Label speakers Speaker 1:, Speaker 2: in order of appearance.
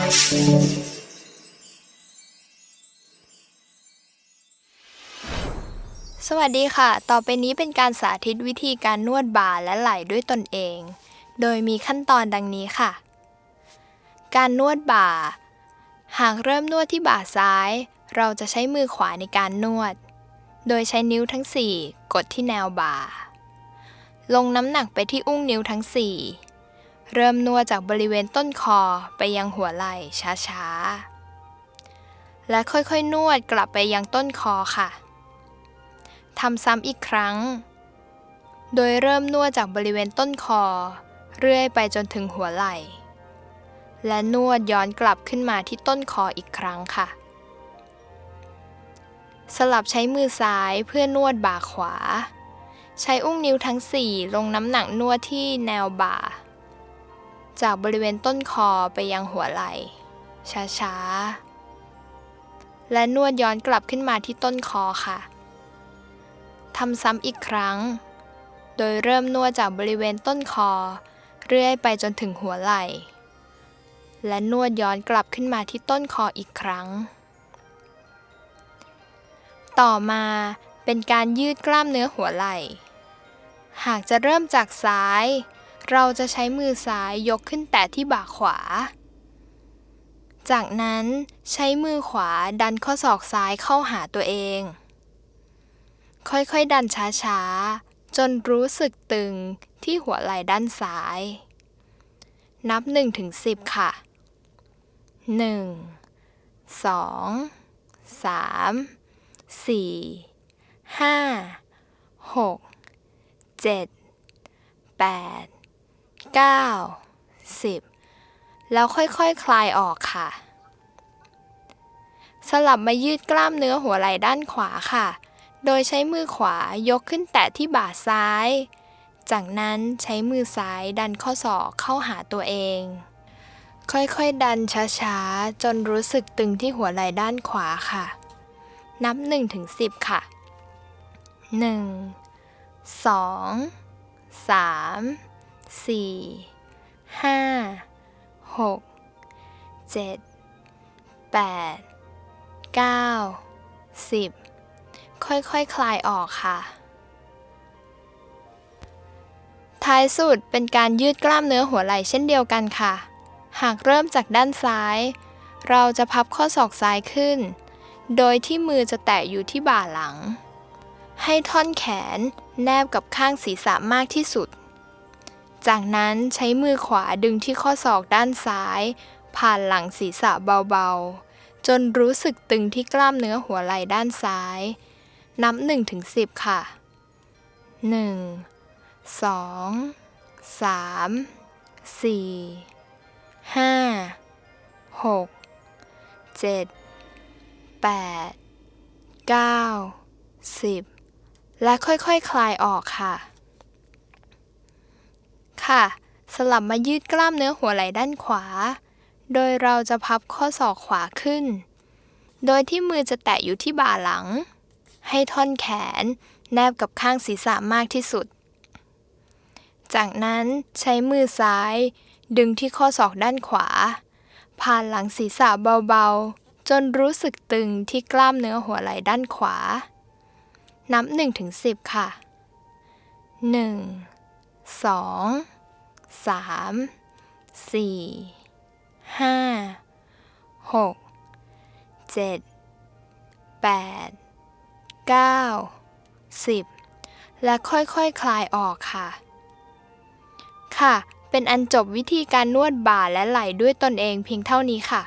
Speaker 1: สวัสดีค่ะ ต่อไปนี้เป็นการสาธิตวิธีการนวดบ่าและไหล่ด้วยตนเอง โดยมีขั้นตอนดังนี้ค่ะ การนวดบ่า หากเริ่มนวดที่บ่าซ้าย เราจะใช้มือขวาในการนวด โดยใช้นิ้วทั้ง 4 กดที่แนวบ่า ลงน้ำหนักไปที่อุ้งนิ้วทั้ง 4 เริ่มนวดจากบริเวณต้นคอไปยังหัวไหล่ช้าๆ และค่อยๆ นวดกลับไปยังต้นคอค่ะทำซ้ำอีกครั้ง โดยเริ่มนวดจากบริเวณต้นคอ เรื่อยไปจนถึงหัวไหล่ และนวดย้อนกลับขึ้นมาที่ต้นคออีกครั้งค่ะ สลับใช้มือซ้ายเพื่อนวดบ่าขวา ใช้อุ้งนิ้วทั้ง4ลงน้ำหนักนวดที่แนวบ่า จากบริเวณต้นคอไปยังหัวไหล่ ช้าๆ และนวดย้อนกลับขึ้นมาที่ต้นคอค่ะทำซ้ำอีกครั้ง โดยเริ่มนวดจากบริเวณต้นคอ เรื่อยไปจนถึงหัวไหล่ และนวดย้อนกลับขึ้นมาที่ต้นคออีกครั้ง ต่อมาเป็นการยืดกล้ามเนื้อหัวไหล่ หากจะเริ่มจากซ้าย เราจะใช้มือซ้ายยกขึ้นแตะที่บ่าขวา จากนั้นใช้มือขวาดันข้อศอกซ้ายเข้าหาตัวเอง ค่อยๆดันช้าๆ จนรู้สึกตึงที่หัวไหล่ด้านซ้าย นับ1-10 ค่ะ 1 2 3 4 5 6 7 8 9 10 แล้วค่อยๆคคลายออกค่ะ สลับมายืดกล้ามเนื้อหัวไหล่ด้านขวาค่ะ โดยใช้มือขวายกขึ้นแตะที่บ่าซ้าย จากนั้นใช้มือซ้ายดันข้อศอกเข้าหาตัวเอง ค่อยๆดันช้าๆ จนรู้สึกตึงที่หัวไหล่ด้านขวาค่ะ นับ1-10ค่ะ 1 2 3 4 5 6 7 8 9 10ค่อยๆคคลายออกค่ะ ท้ายสุดเป็นการยืดกล้ามเนื้อหัวไหล่เช่นเดียวกันค่ะ หากเริ่มจากด้านซ้าย เราจะพับข้อศอกซ้ายขึ้น โดยที่มือจะแตะอยู่ที่บ่าหลัง ให้ท่อนแขนแนบกับข้างศีรษะมากที่สุด จากนั้นใช้มือขวาดึงที่ข้อศอกด้านซ้าย ผ่านหลังศีรษะเบาๆ จนรู้สึกตึงที่กล้ามเนื้อหัวไหล่ด้านซ้าย นับ1-10 ค่ะ 1 2 3 4 5 6 7 8 9 10 และค่อยๆคคลายออกค่ะ ค่ะ สลับมายืดกล้ามเนื้อหัวไหล่ด้านขวา โดยเราจะพับข้อศอกขวาขึ้น โดยที่มือจะแตะอยู่ที่บ่าหลัง ให้ท่อนแขน แนบกับข้างศีรษะมากที่สุด จากนั้นใช้มือซ้าย ดึงที่ข้อศอกด้านขวา ผ่านหลังศีรษะเบาๆ จนรู้สึกตึงที่กล้ามเนื้อหัวไหล่ด้านขวา นับ1-10 ค่ะ 1 2 3 4 5 6 7 8 9 10และค่อยๆคคลายออกค่ะ ค่ะ เป็นอันจบวิธีการนวดบ่าและไหล่ด้วยตนเองเพียงเท่านี้ค่ะ